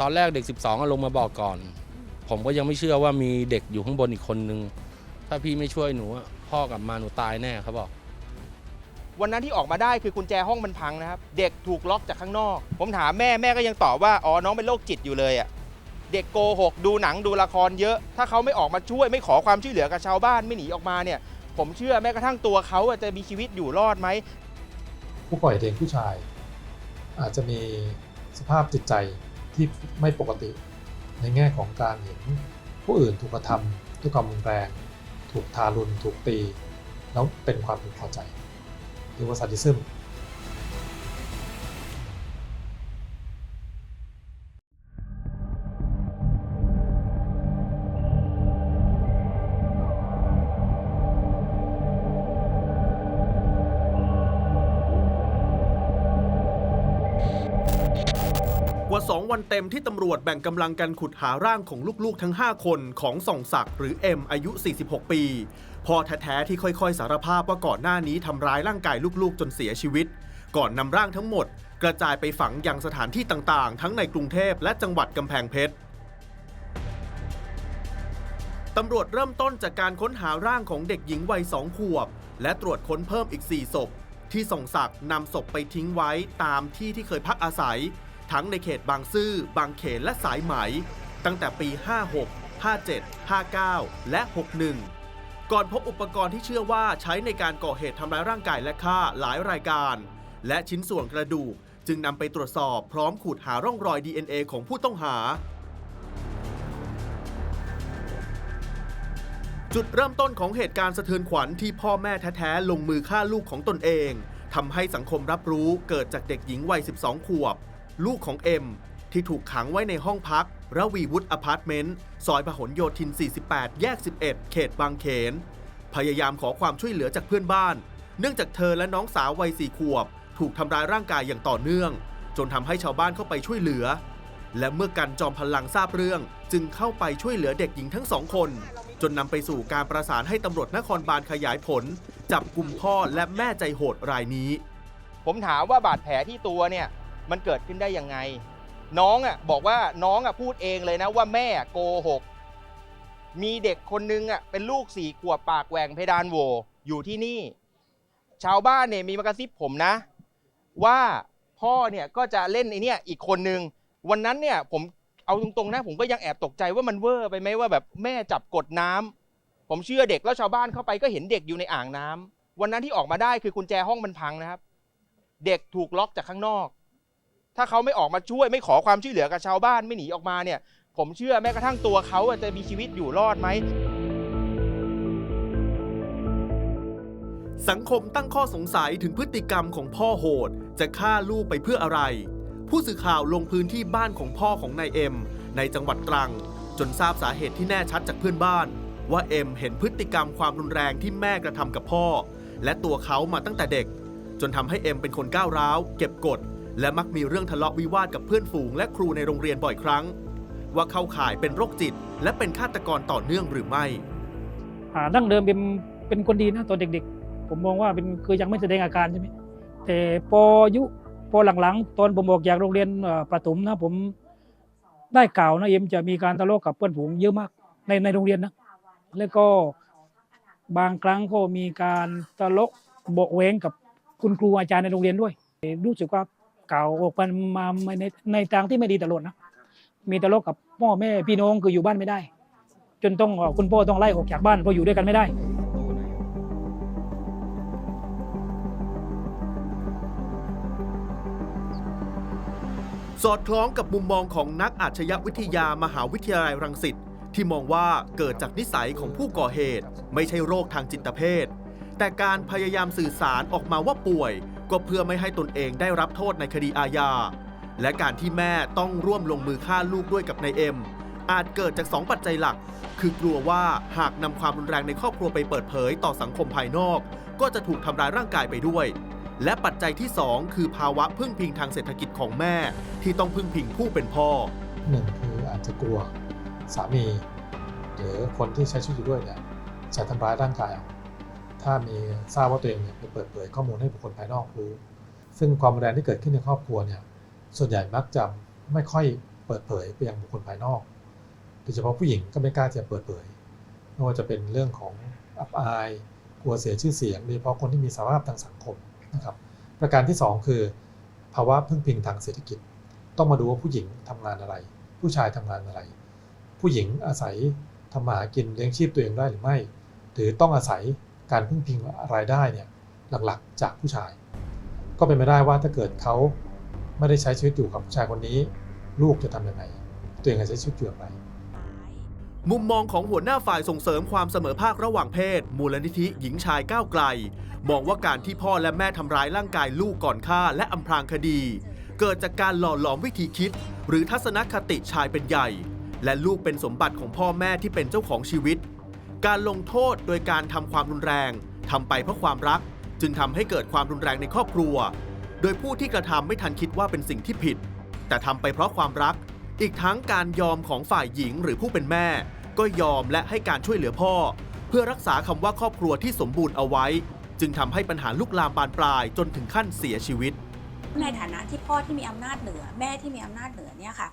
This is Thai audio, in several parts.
ตอนแรกเด็ก 12อะลงมาบอกก่อน ผมก็ยังไม่เชื่อว่ามีเด็กอยู่ข้างบนอีกคนนึง ถ้าพี่ไม่ช่วยหนูอะพ่อกลับมาหนูตายแน่เขาบอก วันนั้นที่ออกมาได้คือกุญแจห้องมันพังนะครับ เด็กถูกล็อกจากข้างนอก ผมถามแม่แม่ก็ยังตอบว่าอ๋อน้องเป็นโรคจิตอยู่เลยอะ่ะเด็กโกหกดูหนังดูละครเยอะ ถ้าเขาไม่ออกมาช่วยไม่ขอความช่วยเหลือกับชาวบ้านไม่หนีออกมาเนี่ย ผมเชื่อแม้กระทั่งตัวเขาอะจะมีชีวิตอยู่รอดไหม ผู้ก่อเหตุเองผู้ชาย อาจจะมีสภาพจิตใจ ที่ไม่ปกติ ในแง่ของการเห็นผู้อื่นถูกกระทำด้วยความรุนแรง ถูกทารุณถูกตี แล้วเป็นความพึงพอใจเรียกว่าซาดิซึม กว่า 2 วันเต็มที่ตำรวจแบ่งกำลังกันขุดหาร่างของลูกๆ ทั้ง 5 คนของส่องศักดิ์หรือเอ็มอายุ 46 ปีพ่อแท้ๆที่ค่อยๆ สารภาพว่าก่อนหน้านี้ทำร้ายร่างกายลูกๆ จนเสียชีวิต ก่อนนำร่างทั้งหมด กระจายไปฝังยังสถานที่ต่างๆ ทั้งในกรุงเทพและจังหวัดกำแพงเพชรตำรวจเริ่มต้นจากการค้นหาร่างของเด็กหญิงวัยสองขวบ และตรวจค้นเพิ่มอีก 4 ศพ ที่ส่งศักดิ์นำศพไปทิ้งไว้ตามที่ที่เคยพักอาศัย ทั้งในเขตบางซื่อ บางเขนและสายไหม ตั้งแต่ปี 56 57 59 และ 61 ก่อนพบอุปกรณ์ที่เชื่อว่าใช้ในการก่อเหตุทำร้ายร่างกายและฆ่าหลายรายการ และชิ้นส่วนกระดูก จึงนำไปตรวจสอบพร้อมขูดหาร่องรอย DNA ของผู้ต้องหา จุดเริ่มต้นของเหตุการณ์สะเทือนขวัญที่พ่อแม่แท้ๆ ลงมือฆ่าลูกของตนเองทำให้สังคมรับรู้เกิดจากเด็กหญิงวัย 12 ขวบ ลูกของเอ็มที่ถูกขังไว้ในห้องพักระวีวุฒิอพาร์ตเมนต์ ซอยพหลโยธิน 48 แยก 11 เขตบางเขน พยายามขอความช่วยเหลือจากเพื่อนบ้าน เนื่องจากเธอและน้องสาววัย4ขวบ ถูกทำร้ายร่างกายอย่างต่อเนื่อง จนทำให้ชาวบ้านเข้าไปช่วยเหลือ และเมื่อกันจอมพลังทราบเรื่อง จึงเข้าไปช่วยเหลือเด็กหญิงทั้งสองคน จนนำไปสู่การประสานให้ตำรวจนครบาลขยายผล จับกลุ่มพ่อและแม่ใจโหดรายนี้ ผมถามว่าบาดแผลที่ตัวเนี่ย มันเกิดขึ้นได้ยังไง น้องอะบอกว่าน้องอะพูดเองเลยนะว่าแม่โกหก มีเด็กคนนึงอะเป็นลูกสี่ขวบปากแหว่งเพดานโหวอยู่ที่นี่ ชาวบ้านเนี่ยมีมากระซิบผมนะ ว่าพ่อเนี่ยก็จะเล่นไอเนี่ยอีกคนนึง วันนั้นเนี่ยผมเอาตรงๆนะผมก็ยังแอบตกใจว่ามันเวอร์ไปไหมว่าแบบแม่จับกดน้ำผมเชื่อเด็กแล้วชาวบ้านเข้าไปก็เห็นเด็กอยู่ในอ่างน้ำวันนั้นที่ออกมาได้คือกุญแจห้องมันพังนะครับ เด็กถูกล็อกจากข้างนอก ถ้าเขาไม่ออกมาช่วยไม่ขอความช่วยเหลือกับชาวบ้านไม่หนีออกมาเนี่ย ผมเชื่อแม้กระทั่งตัวเขาจะมีชีวิตอยู่รอดไหม สังคมตั้งข้อสงสัยถึงพฤติกรรมของพ่อโหด จะฆ่าลูกไปเพื่ออะไร ผู้สื่อข่าวลงพื้นที่บ้านของพ่อของนายเอ็ม ในจังหวัดตรัง จนทราบสาเหตุที่แน่ชัดจากเพื่อนบ้าน ว่าเอ็มเห็นพฤติกรรมความรุนแรงที่แม่กระทำกับพ่อ และตัวเขามาตั้งแต่เด็ก จนทำให้เอ็มเป็นคนก้าวร้าว เก็บกด และมักมีเรื่องทะเลาะวิวาทกับเพื่อนฝูงและครูในโรงเรียนบ่อยครั้ง ว่าเข้าข่ายเป็นโรคจิต และเป็นฆาตกรต่อเนื่องหรือไม่อ่าดั้งเดิมเป็นเป็นคนดีนะตอนเด็กๆ ผมมองว่าเป็นคือยังไม่แสดงอาการใช่ไหมแต่พออายุพอหลังๆ ตอนผมออกจากโรงเรียนอ่อประถมนะผมได้กล่าวนะเอ็มจะมีการทะเลาะกับเพื่อนฝูงเยอะมากในในโรงเรียนนะแล้วก็บางครั้งก็มีการทะเลาะเบาะแว้งกับคุณครูอาจารย์ในโรงเรียนด้วยรู้สึกว่า กล่าวออกมามาในในทางที่ไม่ดีตลอดนะ มีทะเลาะกับพ่อแม่พี่น้องคืออยู่บ้านไม่ได้ จนต้องคุณพ่อต้องไล่ออกจากบ้านเพราะอยู่ด้วยกันไม่ได้สอดคล้องกับมุมมองของนักอาชญาวิทยามหาวิทยาลัยรังสิตที่มองว่าเกิดจากนิสัยของผู้ก่อเหตุ ไม่ใช่โรคทางจิตเภท แต่การพยายามสื่อสารออกมาว่าป่วย ก็เพื่อไม่ให้ตนเองได้รับโทษในคดีอาญา และการที่แม่ต้องร่วมลงมือฆ่าลูกด้วยกับนายเอ็ม อาจเกิดจากสองปัจจัยหลัก คือกลัวว่าหากนำความรุนแรงในครอบครัวไปเปิดเผยต่อสังคมภายนอก ก็จะถูกทำร้ายร่างกายไปด้วย และปัจจัยที่ 2 คือภาวะพึ่งพิงทางเศรษฐกิจของแม่ ที่ต้องพึ่งพิงผู้เป็นพ่อหนึ่งคืออาจจะกลัวสามี หรือคนที่ใช้ชีวิตอยู่ด้วยเนี่ยจะทำร้ายร่างกายเอา ถ้ามีทราบว่าตัวเองเนี่ยไปเปิดเผยข้อมูลให้บุคคลภายนอกรู้ ซึ่งความรุนแรงที่เกิดขึ้นในครอบครัวเนี่ยส่วนใหญ่มักจะไม่ค่อยเปิดเผยไปยังบุคคลภายนอกโดยเฉพาะผู้หญิงก็ไม่กล้าจะเปิดเผยไม่ว่าจะเป็นเรื่องของอับอายกลัวเสียชื่อเสียงโดยเฉพาะคนที่มีสภาพทางสังคมนะครับ ประการที่สองคือ ภาวะพึ่งพิงทางเศรษฐกิจ ต้องมาดูว่าผู้หญิงทำงานอะไร ผู้ชายทำงานอะไร ผู้หญิงอาศัยทำมาหากินเลี้ยงชีพตัวเองได้หรือไม่ หรือต้องอาศัย การพึ่งพิงรายได้เนี่ยหลักๆ จากผู้ชาย ก็เป็นไปได้ว่าถ้าเกิดเขาไม่ได้ใช้ชีวิตอยู่กับผู้ชายคนนี้ ลูกจะทำยังไง ตัวเองจะใช้ชีวิตอยู่อย่างไร มุมมองของหัวหน้าฝ่ายส่งเสริมความเสมอภาคระหว่างเพศ มูลนิธิหญิงชายก้าวไกล มองว่าการที่พ่อและแม่ทำร้ายร่างกายลูกก่อนฆ่าและอำพรางคดี เกิดจากการหล่อหลอมวิธีคิด หรือทัศนคติชายเป็นใหญ่ และลูกเป็นสมบัติของพ่อแม่ที่เป็นเจ้าของชีวิต การลงโทษโดยการทำความรุนแรงทำไปเพราะความรัก จึงทำให้เกิดความรุนแรงในครอบครัว โดยผู้ที่กระทำไม่ทันคิดว่าเป็นสิ่งที่ผิด แต่ทำไปเพราะความรัก อีกทั้งการยอมของฝ่ายหญิงหรือผู้เป็นแม่ ก็ยอมและให้การช่วยเหลือพ่อ เพื่อรักษาคำว่าครอบครัวที่สมบูรณ์เอาไว้ จึงทำให้ปัญหาลุกลามบานปลายจนถึงขั้นเสียชีวิตในฐานะที่พ่อที่มีอำนาจเหนือ แม่ที่มีอำนาจเหนือเนี่ยค่ะ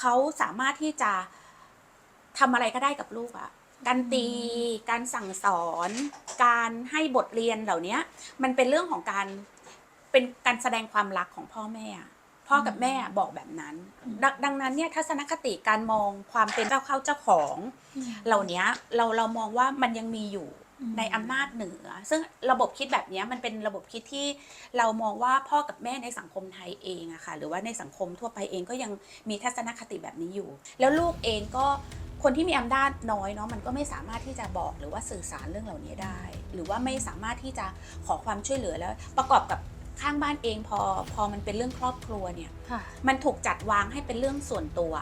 เขาสามารถที่จะทำอะไรก็ได้กับลูกอะ การตี การสั่งสอน การให้บทเรียนเหล่านี้มันเป็นเรื่องของการเป็นการแสดงความรักของพ่อแม่อะพ่อกับแม่บอกแบบนั้นดงดังนั้นเนี่ยทัศนคติการมองความเป็นเจ้าเข้าเจ้าของ เหล่านี้เราเรามองว่ามันยังมีอยู่อืมในอำนาจเหนือ ซึ่งระบบคิดแบบนี้มันเป็นระบบคิดที่เรามองว่าพ่อกับแม่ในสังคมไทยเองอะค่ะ หรือว่าในสังคมทั่วไปเองก็ยังมีทัศนคติแบบนี้อยู่ แล้วลูกเองก็ คนที่มีอำนาจน้อยเนาะมันก็ไม่สามารถที่จะบอกหรือว่าสื่อสารเรื่องเหล่านี้ได้ หรือว่าไม่สามารถที่จะขอความช่วยเหลือแล้ว ประกอบกับข้างบ้านเองพอพอมันเป็นเรื่องครอบครัวเนี่ยค่ะมันถูกจัดวางให้เป็นเรื่องส่วนตัว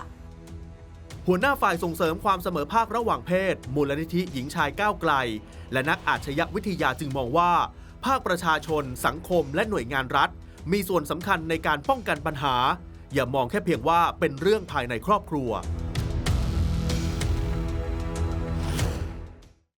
หัวหน้าฝ่ายส่งเสริมความเสมอภาคระหว่างเพศ มูลนิธิหญิงชายก้าวไกล และนักอาชญาวิทยาจึงมองว่า ภาคประชาชน สังคมและหน่วยงานรัฐ มีส่วนสำคัญในการป้องกันปัญหา อย่ามองแค่เพียงว่าเป็นเรื่องภายในครอบครัว